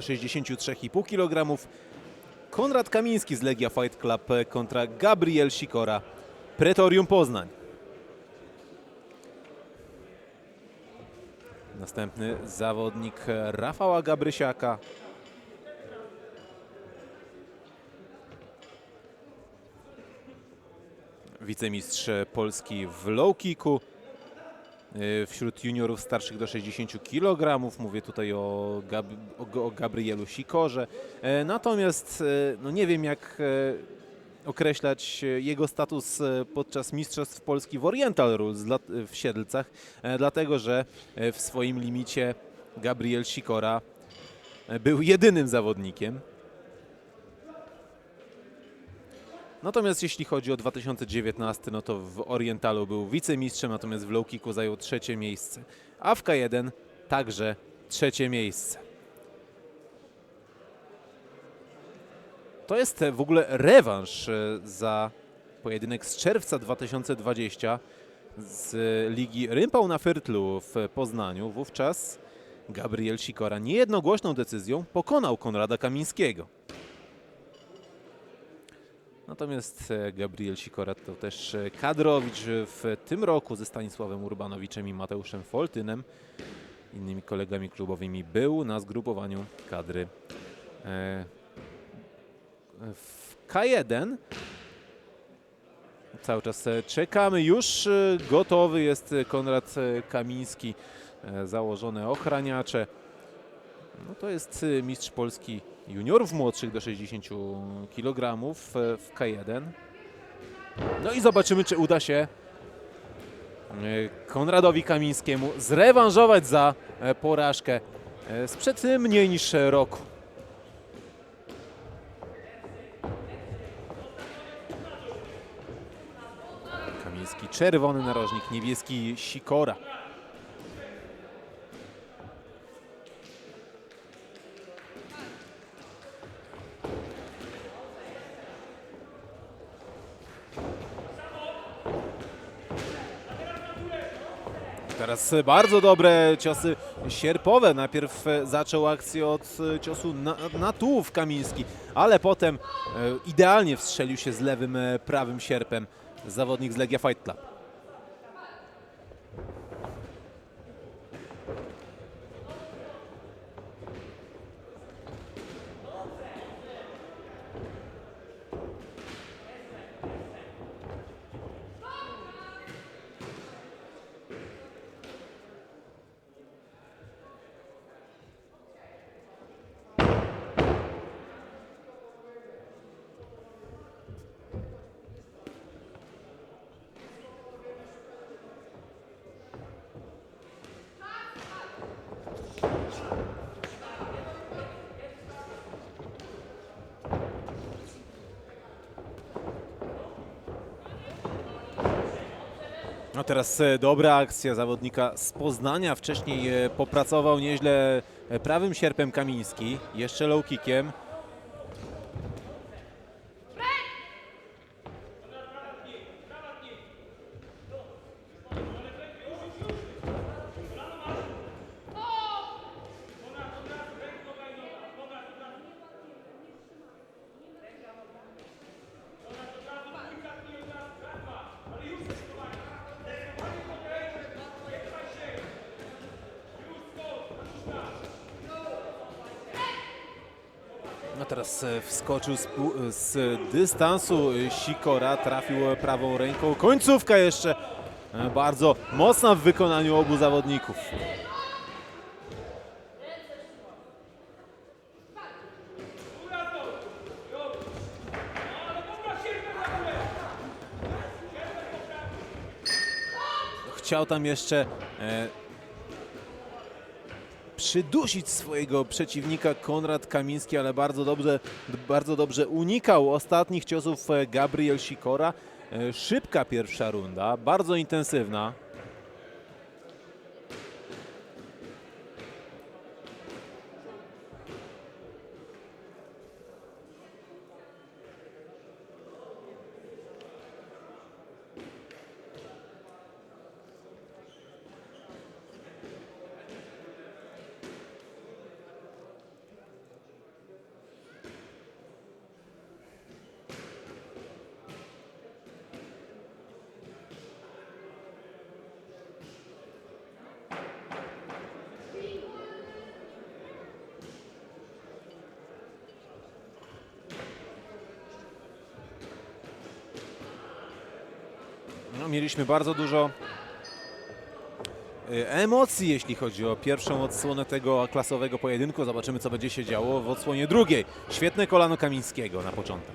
63,5 kg. Konrad Kamiński z Legia Fight Club kontra Gabriel Sikora, Pretorium Poznań. Następny zawodnik Rafała Gabrysiaka. Wicemistrz Polski w low kicku wśród juniorów starszych do 60 kg. Mówię tutaj o, Gab o, o Gabrielu Sikorze. E, Natomiast e, no nie wiem jak e, określać jego status podczas Mistrzostw Polski w Oriental Rules w Siedlcach, dlatego że w swoim limicie Gabriel Sikora był jedynym zawodnikiem. Natomiast jeśli chodzi o 2019, no to w Orientalu był wicemistrzem, natomiast w low kicku zajął trzecie miejsce, a w K1 także trzecie miejsce. To jest e, w ogóle rewanż e, za pojedynek z czerwca 2020 z e, ligi Rympał na Fyrtlu w Poznaniu. Wówczas Gabriel Sikora niejednogłośną decyzją pokonał Konrada Kamińskiego. Natomiast e, Gabriel Sikora to też e, kadrowicz w tym roku ze Stanisławem Urbanowiczem i Mateuszem Foltynem, innymi kolegami klubowymi, był na zgrupowaniu kadry e, w K1. Cały czas e, czekamy. Już e, gotowy jest e, Konrad e, Kamiński, e, założone ochraniacze. No to jest mistrz Polski juniorów młodszych do 60 kg w K1. No i zobaczymy, czy uda się y, Konradowi Kamińskiemu zrewanżować za e, porażkę e, sprzed mniej niż e, roku. Kamiński czerwony narożnik, niebieski sikora. Teraz bardzo dobre ciosy sierpowe. Najpierw e, zaczął akcję od e, ciosu na, na tułów Kamiński, ale potem e, idealnie wstrzelił się z lewym, prawym sierpem zawodnik z Legia Fight Club. No teraz e, dobra akcja zawodnika z Poznania. Wcześniej e, popracował nieźle e, prawym sierpem Kamiński, jeszcze low kickiem. Teraz e, wskoczył z, pu- z dystansu e, Sikora, trafił e, prawą ręką. Końcówka jeszcze e, bardzo mocna w wykonaniu obu zawodników. Chciał tam jeszcze e, przydusić swojego przeciwnika Konrad Kamiński, ale bardzo dobrze, bardzo dobrze unikał ostatnich ciosów e, Gabriel Sikora. E, Szybka pierwsza runda, bardzo intensywna. Mieliśmy bardzo dużo y, emocji, jeśli chodzi o pierwszą odsłonę tego klasowego pojedynku. Zobaczymy, co będzie się działo w odsłonie drugiej. Świetne kolano Kamińskiego na początek.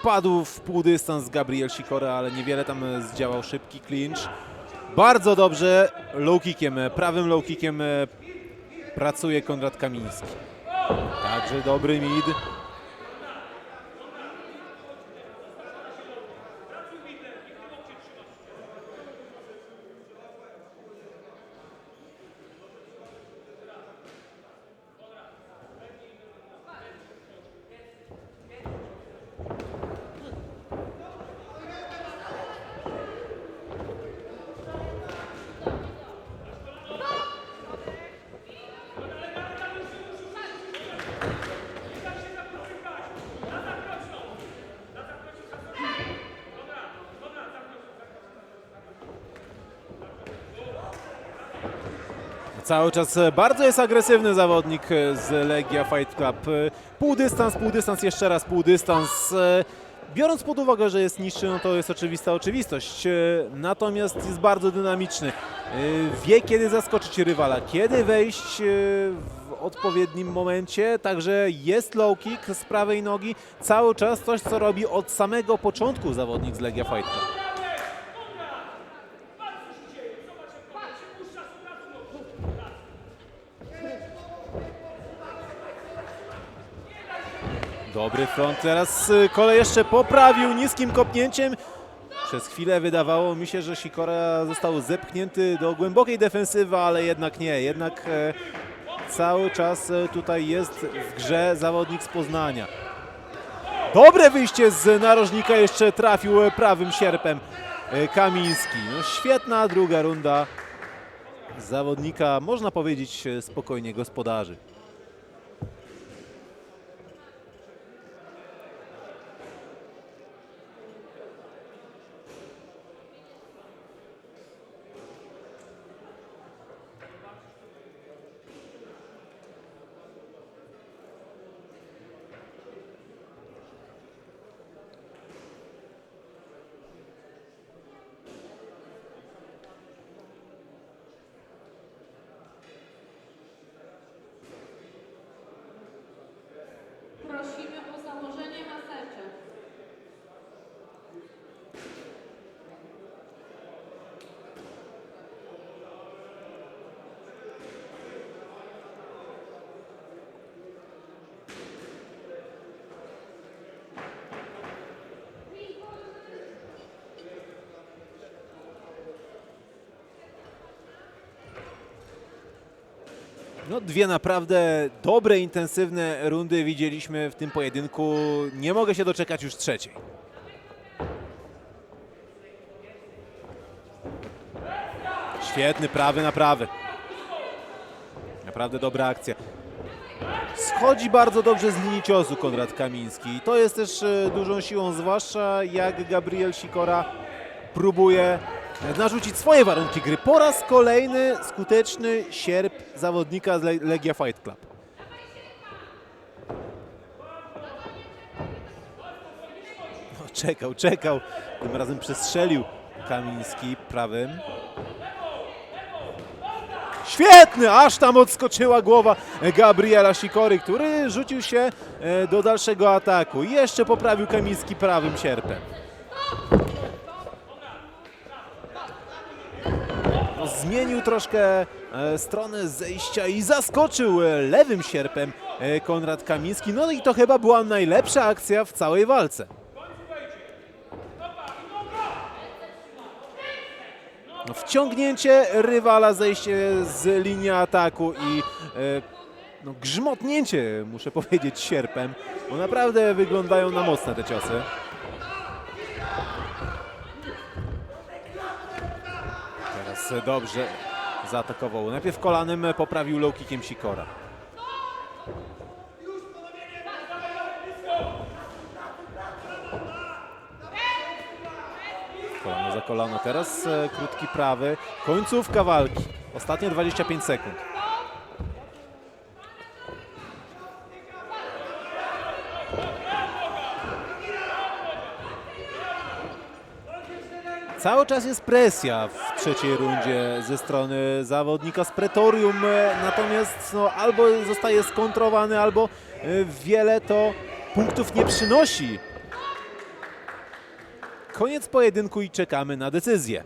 Wpadł w półdystans Gabriel Sikora, ale niewiele tam zdziałał szybki clinch. Bardzo dobrze low kickiem, prawym low kickiem e, pracuje Konrad Kamiński. Także dobry mid. Cały czas e, bardzo jest agresywny zawodnik e, z Legia Fight Club. E, Półdystans, półdystans, jeszcze raz półdystans. Biorąc pod uwagę, że jest niższy, no to jest oczywista oczywistość. Natomiast jest bardzo dynamiczny. Wie, kiedy zaskoczyć rywala, kiedy wejść w odpowiednim momencie. Także jest low kick z prawej nogi. Cały czas coś, co robi od samego początku zawodnik z Legia Fight Club. Dobry front, teraz y, kolej jeszcze poprawił niskim kopnięciem. Przez chwilę wydawało mi się, że Sikora został zepchnięty do głębokiej defensywy, ale jednak nie. Jednak e, cały czas e, tutaj jest w grze zawodnik z Poznania. Dobre wyjście z narożnika, jeszcze trafił e, prawym sierpem Kamiński. No, świetna druga runda zawodnika, można powiedzieć spokojnie gospodarzy. Musimy No, dwie naprawdę dobre, intensywne rundy widzieliśmy w tym pojedynku. Nie mogę się doczekać już trzeciej. Świetny prawy na prawy. Naprawdę dobra akcja. Schodzi bardzo dobrze z linii ciosu Konrad Kamiński. To jest też e, dużą siłą, zwłaszcza jak Gabriel Sikora próbuje narzucić swoje warunki gry. Po raz kolejny skuteczny sierp zawodnika z Le- Legia Fight Club. No, czekał, czekał. Tym razem przestrzelił Kamiński prawym. Świetny! Aż tam odskoczyła głowa Gabriela Sikory, który rzucił się e, do dalszego ataku. Jeszcze poprawił Kamiński prawym sierpem. Zmienił troszkę e, stronę zejścia i zaskoczył e, lewym sierpem e, Konrad Kamiński. No i to chyba była najlepsza akcja w całej walce. No, wciągnięcie rywala, zejście z linii ataku i no, grzmotnięcie, muszę powiedzieć, sierpem, bo naprawdę wyglądają na mocne te ciosy. Teraz dobrze zaatakował. Najpierw kolanem poprawił low kickiem Sikora. Kolano za kolano. Teraz e, krótki prawy. Końcówka walki. Ostatnie 25 sekund. Cały czas jest presja w trzeciej rundzie ze strony zawodnika z Pretorium, e, natomiast no, albo zostaje skontrowany, albo e, wiele to punktów nie przynosi. Koniec pojedynku i czekamy na decyzję.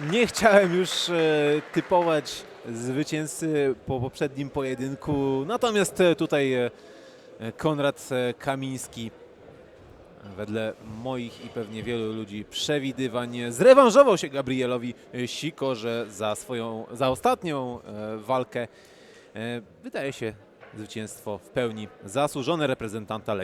Nie chciałem już e, typować zwycięzcy po poprzednim pojedynku, natomiast e, tutaj e, Konrad Kamiński wedle moich i pewnie wielu ludzi przewidywań zrewanżował się Gabrielowi Sikorze za swoją, za ostatnią walkę. Wydaje się zwycięstwo w pełni zasłużone reprezentanta Legii.